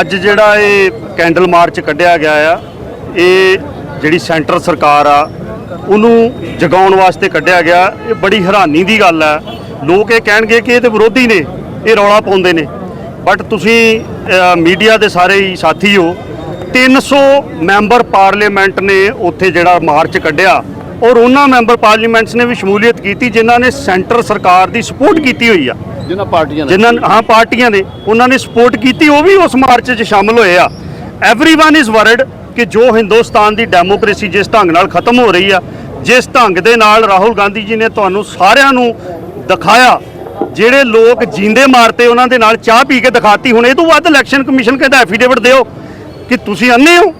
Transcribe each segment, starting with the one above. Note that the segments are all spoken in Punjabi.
ਅੱਜ ਜਿਹੜਾ ਇਹ ਕੈਂਡਲ ਮਾਰਚ ਕੱਢਿਆ ਗਿਆ ਆ, ਇਹ ਜਿਹੜੀ ਸੈਂਟਰ ਸਰਕਾਰ ਆ, ਉਹਨੂੰ ਜਗਾਉਣ ਵਾਸਤੇ ਕੱਢਿਆ ਗਿਆ। ਇਹ ਬੜੀ ਹੈਰਾਨੀ ਦੀ ਗੱਲ ਆ। ਲੋਕ ਇਹ ਕਹਿਣਗੇ ਕਿ ਇਹ ਤੇ ਵਿਰੋਧੀ ਨੇ, ਇਹ ਰੌਲਾ ਪਾਉਂਦੇ ਨੇ। ਬਟ ਤੁਸੀਂ ਮੀਡੀਆ ਦੇ ਸਾਰੇ ਹੀ ਸਾਥੀ ਹੋ 300 ਮੈਂਬਰ ਪਾਰਲੀਮੈਂਟ ਨੇ ਉੱਥੇ ਜਿਹੜਾ ਮਾਰਚ ਕੱਢਿਆ। ਔਰ ਉਹਨਾਂ ਮੈਂਬਰ ਪਾਰਲੀਮੈਂਟਸ ਨੇ ਵੀ ਸ਼ਮੂਲੀਅਤ ਕੀਤੀ ਜਿਨ੍ਹਾਂ ਨੇ ਸੈਂਟਰ ਸਰਕਾਰ ਦੀ ਸਪੋਰਟ ਕੀਤੀ ਹੋਈ ਆ। ਜਿਨ੍ਹਾਂ ਪਾਰਟੀਆਂ ਨੇ ਜਿਨ੍ਹਾਂ ਹਾਂ, ਪਾਰਟੀਆਂ ਨੇ। ਉਹਨਾਂ ਨੇ ਸਪੋਰਟ ਕੀਤੀ, ਉਹ ਵੀ ਉਸ ਮਾਰਚ 'ਚ ਸ਼ਾਮਲ ਹੋਏ ਆ। एवरीवन ਇਜ਼ ਵਰਡ ਕਿ ਜੋ ਹਿੰਦੁਸਤਾਨ ਦੀ ਡੈਮੋਕ੍ਰੇਸੀ ਜਿਸ ਢੰਗ ਨਾਲ ਖਤਮ ਹੋ ਰਹੀ ਆ, ਜਿਸ ਢੰਗ ਦੇ ਨਾਲ ਰਾਹੁਲ ਗਾਂਧੀ ਜੀ ਨੇ ਤੁਹਾਨੂੰ ਸਾਰਿਆਂ ਨੂੰ ਦਿਖਾਇਆ, ਜਿਹੜੇ ਲੋਕ ਜਿੰਦੇ ਮਾਰਤੇ ਉਹਨਾਂ ਦੇ ਨਾਲ ਚਾਹ ਪੀ ਕੇ ਦਿਖਾਤੀ, ਹੁਣ ਇਹ ਤੋਂ ਵੱਧ ਇਲੈਕਸ਼ਨ ਕਮਿਸ਼ਨ ਕਹਿੰਦਾ ਐਫੀਡੇਵਿਟ ਦਿਓ ਕਿ ਤੁਸੀਂ ਅੰਨੇ ਹੋ?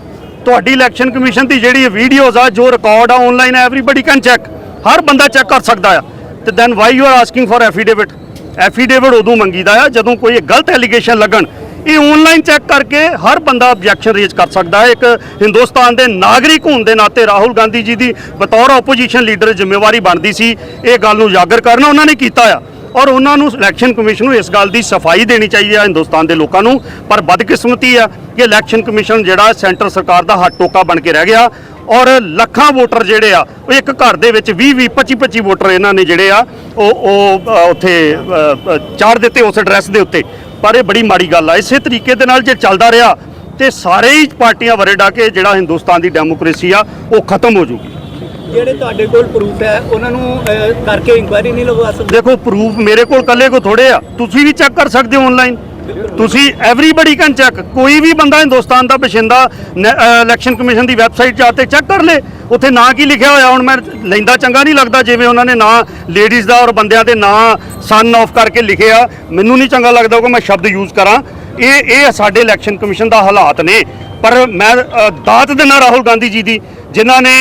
ਤੁਹਾਡੀ ਇਲੈਕਸ਼ਨ ਕਮਿਸ਼ਨ ਦੀ ਜਿਹੜੀ ਵੀਡੀਓਜ਼ ਆ, ਜੋ ਰਿਕਾਰਡ ਆ ਆਨਲਾਈਨ ਐਵਰੀਬਾਡੀ ਕੈਨ ਚੈੱਕ ਹਰ ਬੰਦਾ ਚੈੱਕ ਕਰ ਸਕਦਾ ਆ। ਤੇ then why you are asking for affidavit affidavit ਉਦੋਂ ਮੰਗੀਦਾ ਆ ਜਦੋਂ ਕੋਈ ਇਹ ਗਲਤ ਐਲੀਗੇਸ਼ਨ ਲੱਗਣ। ਇਹ ਆਨਲਾਈਨ ਚੈੱਕ ਕਰਕੇ ਹਰ ਬੰਦਾ ਆਬਜੈਕਸ਼ਨ ਰੇਜ਼ ਕਰ ਸਕਦਾ ਹੈ। ਇੱਕ ਹਿੰਦੁਸਤਾਨ ਦੇ ਨਾਗਰਿਕ ਹੋਣ ਦੇ ਨਾਤੇ ਰਾਹੁਲ ਗਾਂਧੀ ਜੀ ਦੀ ਬਤੌਰ ਆਪੋਜੀਸ਼ਨ ਲੀਡਰ ਜ਼ਿੰਮੇਵਾਰੀ ਬਣਦੀ ਸੀ। ਇਹ ਗੱਲ ਨੂੰ ਉਜਾਗਰ ਕਰਨਾ ਉਹਨਾਂ ਨੇ ਕੀਤਾ ਆ। ਔਰ ਉਹਨਾਂ ਨੂੰ ਇਲੈਕਸ਼ਨ ਕਮਿਸ਼ਨ ਨੂੰ ਇਸ ਗੱਲ ਦੀ ਸਫ਼ਾਈ ਦੇਣੀ ਚਾਹੀਦੀ ਹੈ ਹਿੰਦੁਸਤਾਨ ਦੇ ਲੋਕਾਂ ਨੂੰ। ਪਰ ਬਦਕਿਸਮਤੀ ਆ ਕਿ ਇਲੈਕਸ਼ਨ ਕਮਿਸ਼ਨ ਜਿਹੜਾ ਸੈਂਟਰ ਸਰਕਾਰ ਦਾ ਹੱਥ ਟੋਕਾ ਬਣ ਕੇ ਰਹਿ ਗਿਆ। ਔਰ ਲੱਖਾਂ ਵੋਟਰ ਜਿਹੜੇ ਆ ਉਹ ਇੱਕ ਘਰ ਦੇ ਵਿੱਚ 20 20 25 25 ਵੋਟਰ ਇਹਨਾਂ ਨੇ ਜਿਹੜੇ ਆ ਉਹ ਉਹ ਉੱਥੇ ਚਾੜ ਦਿੱਤੇ ਉਸ ਐਡਰੈਸ ਦੇ ਉੱਤੇ। ਪਰ ਇਹ ਬੜੀ ਮਾੜੀ ਗੱਲ ਆ। ਇਸੇ ਤਰੀਕੇ ਦੇ ਨਾਲ ਜੇ ਚੱਲਦਾ ਰਿਹਾ ਤੇ ਸਾਰੇ ਹੀ ਪਾਰਟੀਆਂ ਵਰੇ ਡਾ ਕੇ ਜਿਹੜਾ ਹਿੰਦੁਸਤਾਨ ਦੀ ਡੈਮੋਕ੍ਰੇਸੀ ਆ ਉਹ ਖਤਮ ਹੋ ਜਾਊਗੀ ਜਿਹੜੇ ਤੁਹਾਡੇ ਕੋਲ ਪ੍ਰੂਫ ਹੈ ਉਹਨਾਂ ਨੂੰ ਕਰਕੇ ਇਨਕੁਆਇਰੀ ਨਹੀਂ ਲਗਵਾ ਸਕਦੇ? ਦੇਖੋ ਪ੍ਰੂਫ ਮੇਰੇ ਕੋਲ ਕੱਲੇ ਕੋ ਥੋੜੇ ਆ। ਤੁਸੀਂ ਵੀ ਚੈੱਕ ਕਰ ਸਕਦੇ ਹੋ ਆਨਲਾਈਨ ਤੁਸੀਂ ਐਵਰੀਬਾਡੀ ਕੈਨ ਚੈੱਕ ਕੋਈ ਵੀ ਬੰਦਾ ਹਿੰਦੁਸਤਾਨ ਦਾ ਬਸ਼ਿੰਦਾ ਇਲੈਕਸ਼ਨ ਕਮਿਸ਼ਨ ਦੀ ਵੈਬਸਾਈਟ ਆ ਤੇ ਚੈੱਕ ਕਰ ਲੇ, ਉੱਥੇ ਨਾਂ ਕੀ ਲਿਖਿਆ ਹੋਇਆ, ਹੁਣ ਮੈਂ ਲੈਂਦਾ ਚੰਗਾ ਨਹੀਂ ਲੱਗਦਾ ਜਿਵੇਂ ਉਹਨਾਂ ਨੇ ਨਾਂ ਲੇਡੀਜ਼ ਦਾ ਔਰ ਬੰਦਿਆਂ ਦੇ ਨਾਂ ਸਨ ਆਫ ਕਰਕੇ ਲਿਖਿਆ। ਮੈਨੂੰ ਨਹੀਂ ਚੰਗਾ ਲੱਗਦਾ ਕਿ ਮੈਂ ਸ਼ਬਦ ਯੂਜ਼ ਕਰਾਂ। ਇਹ ਇਹ ਸਾਡੇ ਇਲੈਕਸ਼ਨ ਕਮਿਸ਼ਨ ਦਾ ਹਾਲਾਤ ਨੇ। ਪਰ ਮੈਂ ਦਾਤ ਦੇਣਾ ਰਾਹੁਲ ਗਾਂਧੀ ਜੀ ਦੀ, ਜਿਨ੍ਹਾਂ ਨੇ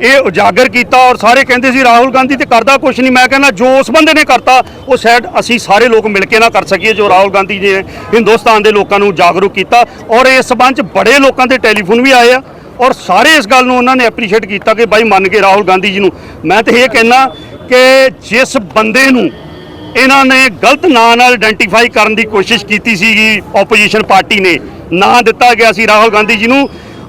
ਇਹ ਉਜਾਗਰ ਕੀਤਾ ਔਰ ਸਾਰੇ ਕਹਿੰਦੇ ਸੀ ਰਾਹੁਲ ਗਾਂਧੀ ਤੇ ਕਰਦਾ ਕੁਝ ਨਹੀਂ। ਮੈਂ ਕਹਿੰਦਾ ਜੋ ਉਸ ਬੰਦੇ ਨੇ ਕਰਤਾ, ਉਹ ਸ਼ਾਇਦ ਅਸੀਂ ਸਾਰੇ ਲੋਕ ਮਿਲ ਕੇ ਨਾ ਕਰ ਸਕੀਏ ਜੋ ਰਾਹੁਲ ਗਾਂਧੀ ਜੀ ਨੇ ਹਿੰਦੁਸਤਾਨ ਦੇ ਲੋਕਾਂ ਨੂੰ ਜਾਗਰੂਕ ਕੀਤਾ। ਔਰ ਇਸ ਸਬੰਧ ਚ ਬੜੇ ਲੋਕਾਂ ਦੇ ਟੈਲੀਫੋਨ ਵੀ ਆਏ ਆ ਔਰ ਸਾਰੇ ਇਸ ਗੱਲ ਨੂੰ ਉਹਨਾਂ ਨੇ ਐਪਰੀਸ਼ੀਏਟ ਕੀਤਾ ਕਿ ਬਾਈ ਮੰਨ ਕੇ ਰਾਹੁਲ ਗਾਂਧੀ ਜੀ ਨੂੰ। ਮੈਂ ਤਾਂ ਇਹ ਕਹਿਣਾ ਕਿ ਜਿਸ ਬੰਦੇ ਨੂੰ ਇਹਨਾਂ ਨੇ ਗਲਤ ਨਾਂ ਨਾਲ ਆਇਡੈਂਟੀਫਾਈ ਕਰਨ ਦੀ ਕੋਸ਼ਿਸ਼ ਕੀਤੀ ਸੀਗੀ ਆਪੋਜੀਸ਼ਨ ਪਾਰਟੀ ਨੇ, ਨਾਂ ਦਿੱਤਾ ਗਿਆ ਸੀ ਰਾਹੁਲ ਗਾਂਧੀ ਜੀ ਨੂੰ।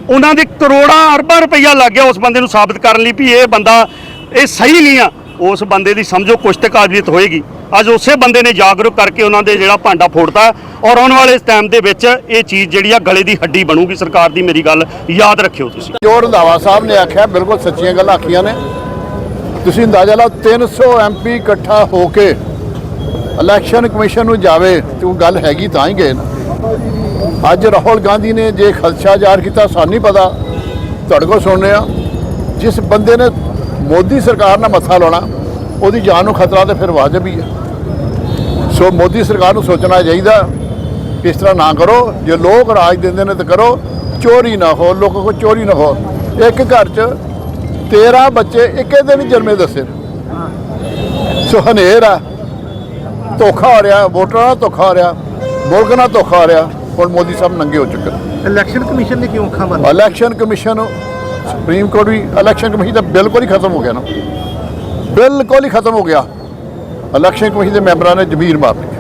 ਉਹਨਾਂ ਦੇ ਕਰੋੜਾਂ ਅਰਬਾਂ ਰੁਪਈਆ ਲੱਗ ਗਿਆ ਉਸ ਬੰਦੇ ਨੂੰ ਸਾਬਤ ਕਰਨ ਲਈ ਵੀ ਇਹ ਬੰਦਾ, ਇਹ ਸਹੀ ਨਹੀਂ ਆ। ਉਸ ਬੰਦੇ ਦੀ ਸਮਝੋ ਕੁਛ ਤੇ ਕਾਬਲੀਅਤ ਹੋਏਗੀ। ਅੱਜ ਉਸੇ ਬੰਦੇ ਨੇ ਜਾਗਰੂਕ ਕਰਕੇ ਉਹਨਾਂ ਦੇ ਜਿਹੜਾ ਭਾਂਡਾ ਫੋੜਤਾ ਔਰ ਆਉਣ ਵਾਲੇ ਟਾਈਮ ਦੇ ਵਿੱਚ ਇਹ ਚੀਜ਼ ਜਿਹੜੀ ਆ ਗਲੇ ਦੀ ਹੱਡੀ ਬਣੂਗੀ। ਸਰਕਾਰ ਦੀ ਮੇਰੀ ਗੱਲ ਯਾਦ ਰੱਖਿਓ ਤੁਸੀਂ। ਜੋ ਰੰਧਾਵਾ ਸਾਹਿਬ ਨੇ ਆਖਿਆ, ਬਿਲਕੁਲ ਸੱਚੀਆਂ ਗੱਲਾਂ ਆਖੀਆਂ ਨੇ। ਤੁਸੀਂ ਅੰਦਾਜ਼ਾ ਲਾਓ 300 ਐਮਪੀ ਇਕੱਠਾ ਹੋ ਕੇ ਇਲੈਕਸ਼ਨ ਕਮਿਸ਼ਨ ਨੂੰ ਜਾਵੇ, ਤੇ ਉਹ ਗੱਲ ਹੈਗੀ ਤਾਂ ਹੀ ਗਏ ਨਾ। ਅੱਜ ਰਾਹੁਲ ਗਾਂਧੀ ਨੇ ਜੇ ਖਦਸ਼ਾ ਜ਼ਾਹਰ ਕੀਤਾ, ਸਾਨੂੰ ਨਹੀਂ ਪਤਾ। ਤੁਹਾਡੇ ਕੋਲ ਸੁਣ ਰਹੇ ਜਿਸ ਬੰਦੇ ਨੇ ਮੋਦੀ ਸਰਕਾਰ ਨਾਲ ਮੱਥਾ ਲਾਉਣਾ, ਉਹਦੀ ਜਾਨ ਨੂੰ ਖਤਰਾ ਤੇ ਫਿਰ ਵਾਜਬ ਹੀ। ਹੈ ਸੋ ਮੋਦੀ ਸਰਕਾਰ ਨੂੰ ਸੋਚਣਾ ਚਾਹੀਦਾ, ਇਸ ਤਰ੍ਹਾਂ ਨਾ ਕਰੋ। ਜੇ ਲੋਕ ਰਾਜ ਦਿੰਦੇ ਨੇ ਤਾਂ ਕਰੋ। ਚੋਰੀ ਨਾ ਹੋ, ਲੋਕਾਂ ਕੋਲ ਚੋਰੀ ਨਾ ਹੋ। ਇੱਕ ਘਰ 'ਚ 13 ਬੱਚੇ ਇੱਕੇ ਦਿਨ ਜਨਮੇ ਦੱਸੇ। ਸੋ ਹਨੇਰ ਆ। ਧੋਖਾ ਹੋ ਰਿਹਾ, ਵੋਟਰਾਂ ਨਾਲ ਧੋਖਾ ਹੋ ਰਿਹਾ, ਮੁਲਕ ਨਾਲ ਧੋਖਾ ਹੋ ਰਿਹਾ। ਹੁਣ ਮੋਦੀ ਸਾਹਿਬ ਨੰਗੇ ਹੋ ਚੁੱਕੇ ਨੇ। ਇਲੈਕਸ਼ਨ ਕਮਿਸ਼ਨ ਨੇ ਕਿਉਂ ਅੱਖਾਂ ਬੰਦ? ਇਲੈਕਸ਼ਨ ਕਮਿਸ਼ਨ ਸੁਪਰੀਮ ਕੋਰਟ ਵੀ ਇਲੈਕਸ਼ਨ ਕਮਿਸ਼ਨ ਤਾਂ ਬਿਲਕੁਲ ਹੀ ਖਤਮ ਹੋ ਗਿਆ ਨਾ। ਬਿਲਕੁਲ ਹੀ ਖਤਮ ਹੋ ਗਿਆ। ਇਲੈਕਸ਼ਨ ਕਮਿਸ਼ਨ ਦੇ ਮੈਂਬਰਾਂ ਨੇ ਜ਼ਮੀਰ ਮਾਰ ਲਈ